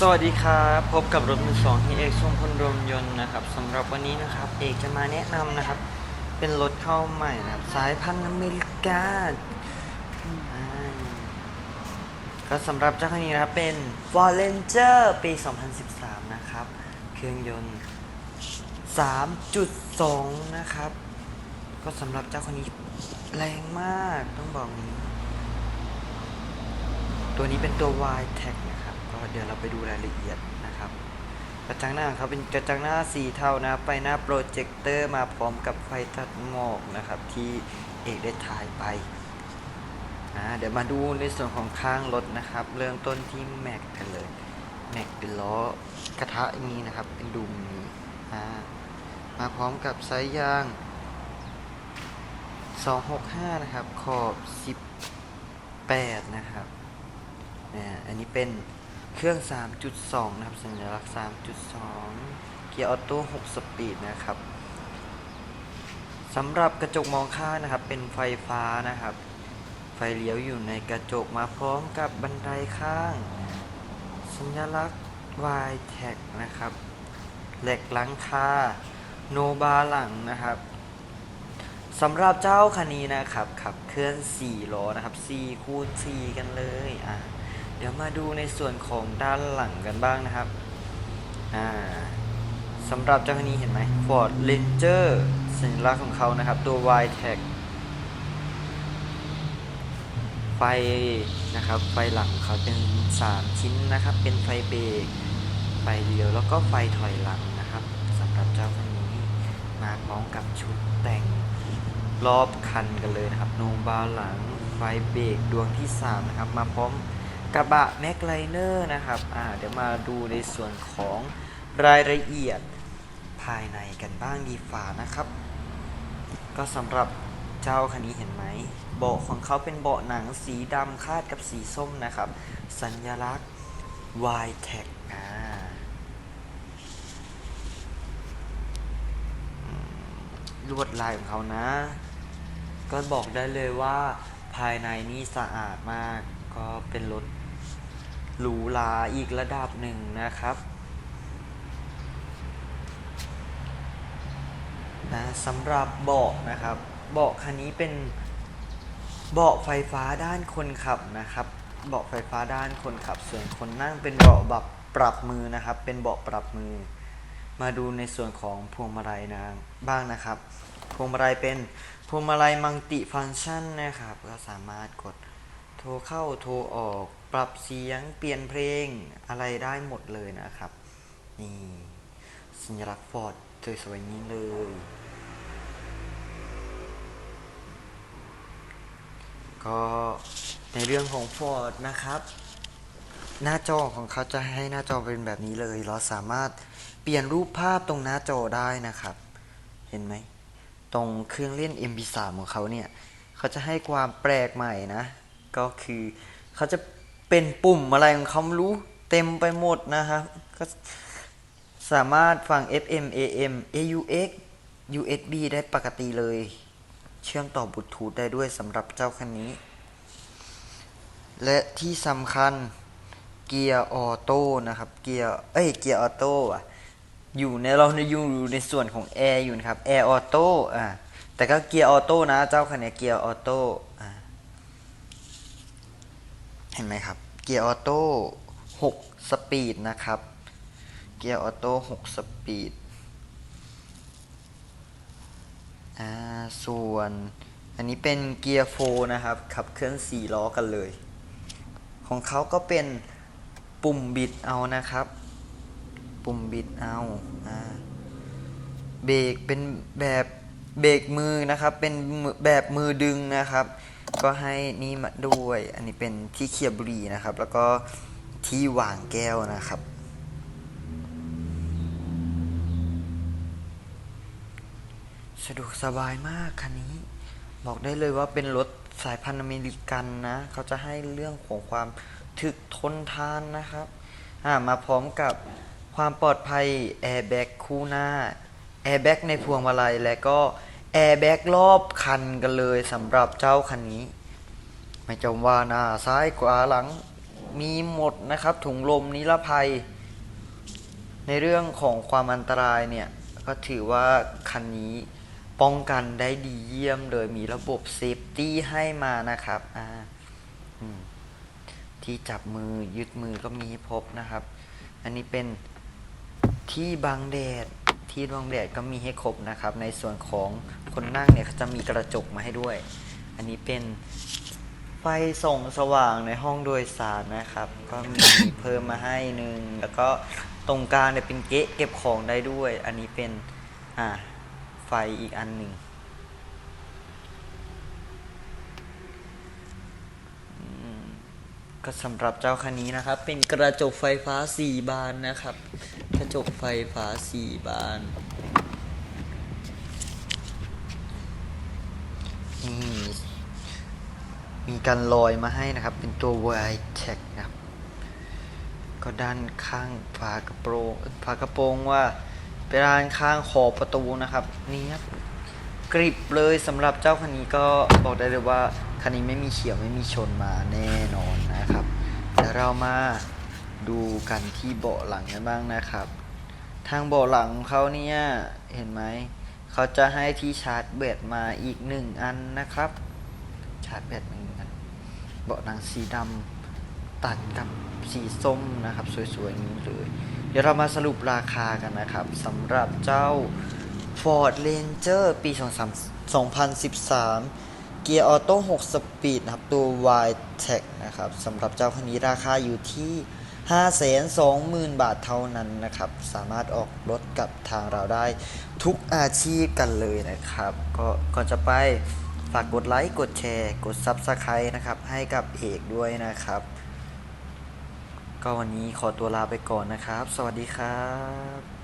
สวัสดีครับพบกับรถมือสองที่เอกช่วงพลรมยนต์นะครับสำหรับวันนี้นะครับเอกจะมาแนะนำนะครับ เป็นรถเข้าใหม่นะครับสายพันธุ์อเมริกาก็สำหรับเจ้าคันนี้นะครับเป็น Ford Ranger ปี 2013 นะครับ เครื่องยนต์ 3.2 นะครับ ก็สำหรับเจ้าคันนี้แรงมากต้องบอกนี้ ตัวนี้เป็นตัว Y Tech นะครับ ดี๋ยวเราไปดูรายละเอียดนะครับ กระจังหน้าของเขาเป็นกระจังหน้าสีเทานะไฟหน้าโปรเจคเตอร์มาพร้อมกับไฟตัดหมอกนะครับ ที่เอกได้ถ่ายไปเดี๋ยวมาดูในส่วนของข้างรถนะครับ เริ่มต้นที่แม็กกันเลยแม็กเป็นล้อกระทะอย่างนี้นะครับ เป็นดุมนี้มาพร้อมกับไซส์ยาง 265 นะครับ ขอบ 18 นะครับเนี่ยอันนี้เป็น เครื่อง 3.2 นะครับ สัญลักษณ์ 3.2 เกียร์ออโต้6สปีดนะครับสำหรับกระจกมองข้างนะครับ เป็นไฟฟ้านะครับ ไฟเลี้ยวอยู่ในกระจกมาพร้อมกับบันไดข้าง สัญลักษณ์ Y tag นะครับเหล็กหลังคาโนบาหลังนะครับสำหรับเจ้าคันนี้นะครับขับเคลื่อน4ล้อนะครับ4คูณ4กันเลยอะ เดี๋ยวมาดูในส่วนของด้านหลังกันบ้างนะครับอ่าสำหรับเจ้าคันนี้เห็นไหม Ford Ranger สัญลักษณ์ของเขานะครับตัว Y tag ไฟนะครับไฟหลังเขาเป็น 3 ชิ้นนะครับ เป็นไฟเบรกไฟเลี้ยวแล้วก็ไฟถอยหลังนะครับสำหรับเจ้าคันนี้มาพร้อมกับชุดแต่งรอบคันกันเลยนะครับโนบาหลังไฟเบรกดวงที่ 3 นะครับ มาพร้อม กระบะแม็กไลเนอร์นะครับอ่าเดี๋ยวมาดูในส่วนของรายละเอียดภายในกันบ้างดีฝ่านะครับ ก็สำหรับเจ้าคันนี้เห็นไหมเบาะของเขาเป็นเบาะหนังสีดำคาดกับสีส้มนะครับ สัญลักษณ์ Y Tech อ่าลวดลายของเขานะ ก็บอกได้เลยว่า ภายในนี่สะอาดมาก ก็เป็นรถหรูหราอีกระดับหนึ่งนะครับนะสำหรับเบาะนะครับ เบาะคันนี้เป็นเบาะไฟฟ้าด้านคนขับนะครับ เบาะไฟฟ้าด้านคนขับ ส่วนคนนั่งเป็นเบาะแบบปรับมือนะครับ เป็นเบาะปรับมือ มาดูในส่วนของพวงมาลัยนะบ้างนะครับ พวงมาลัยเป็น พวงมาลัยมัลติฟังก์ชันนะครับ ก็สามารถกดโทรเข้าโทรออก ปรับเสียงเปลี่ยนเพลงอะไรได้หมดเลยนะครับ นี่สัญลักษณ์ฟอร์ดสวยๆนี้เลย ก็ในเรื่องของ Ford นะครับ หน้าจอของเขาจะให้หน้าจอเป็นแบบนี้เลย เราสามารถเปลี่ยนรูปภาพตรงหน้าจอได้นะครับ เห็นไหม ตรงเครื่องเล่น MP3 ของเขาเนี่ยเขาจะให้ความแปลกใหม่นะ ก็คือเขาจะเป็นปุ่มอะไรของเขารู้เต็มไปหมดนะครับก็สามารถฟัง FM AM AUX USB ได้ปกติเลย เชื่อมต่อบลูทูธได้ด้วยสำหรับเจ้าคันนี้ และที่สำคัญเกียร์ออโต้นะครับ เกียร์ เอ้ย เกียร์ออโต้อะ อยู่ในเราในอยู่ในส่วนของแอร์อยู่นะครับแอร์ออโต้อ่าแต่ก็เกียร์ออโต้นะ เจ้าคันนี้เกียร์ออโต้อ่าเห็นไหมครับ เกียร์ออโต้6สปีดนะครับ เกียร์ออโต้6สปีดอ่าส่วนอันนี้เป็นเกียร์โฟนะครับ ขับเคลื่อนสี่ล้อกันเลย ของเขาก็เป็นปุ่มบิดเอานะครับ ปุ่มบิดเอาเบรกเป็นแบบเบรกมือนะครับ เป็นแบบมือดึงนะครับ ก็ให้นี่มาด้วย อันนี้เป็นที่เคียบบุรีนะครับ แล้วก็ที่วางแก้วนะครับ สะดวกสบายมากคันนี้ บอกได้เลยว่าเป็นรถสายพันธุ์อเมริกันนะ เขาจะให้เรื่องของความถึกทนทานนะครับ มาพร้อมกับ ความปลอดภัยแอร์แบ็กคู่หน้าแอร์แบ็กในพวงมาลัยและก็แอร์แบ็กรอบคันกันเลยสำหรับเจ้าคันนี้ ไม่จำว่าหน้าซ้ายขวาหลังมีหมดนะครับ ถุงลมนิรภัย ในเรื่องของความอันตรายเนี่ย ก็ถือว่าคันนี้ป้องกันได้ดีเยี่ยมเลยมีระบบเซฟตี้ให้มานะครับอ่าที่จับมือยึดมือก็มีพบนะครับ อันนี้เป็น ที่บังแดดที่บังแดดก็มีให้ครบนะครับ ในส่วนของคนนั่งเนี่ยเขาจะมีกระจกมาให้ด้วย อันนี้เป็นไฟส่องสว่างในห้องโดยสารนะครับ ก็มีเพิ่มมาให้หนึ่งแล้วก็ตรงกลางเนี่ยเป็นเก๊ะเก็บของได้ด้วย อันนี้เป็นอ่าไฟอีกอันหนึ่งก็สำหรับเจ้าคันนี้นะครับ เป็นกระจกไฟฟ้า 4 บานนะครับ กระจกไฟฟ้า4บานนี่มีการลอยมาให้นะครับ เป็นตัว y t e c h นะครับ ก็ด้านข้างฝากระโปรงฝากระโปรงว่าเป็นด้านข้างขอบประตูนะครับนี่ครับกริบเลยสำหรับเจ้าคันนี้ก็บอกได้เลยว่าคันนี้ไม่มีเฉียวไม่มีชนมาแน่นอนนะครับเดี๋ยวเรามา ดูกันที่เบาะหลังกันบ้างนะครับ ทางเบาะหลังของเขาเนี่ยเห็นไหมเขาจะให้ที่ชาร์จแบตมาอีกหนึ่งอันนะครับ ชาร์จแบตหนึ่งอันเบาะหนังสีดำตัดกับสีส้มนะครับ สวยๆนี้เลยเดี๋ยวเรามาสรุปราคากันนะครับสำหรับเจ้า Ford Ranger ปี 2013 เกียร์ออโต้ 6 สปีดนะครับ ตัว y t e c h นะครับสำหรับเจ้าคันนี้ราคาอยู่ที่ 520,000 บาทเท่านั้นนะครับ สามารถออกรถกับทางเราได้ทุกอาชีพกันเลยนะครับ ก็ก่อนจะไปฝากกดไลค์ กดแชร์ กด Subscribe นะครับ ให้กับเอกด้วยนะครับ ก็วันนี้ขอตัวลาไปก่อนนะครับ สวัสดีครับ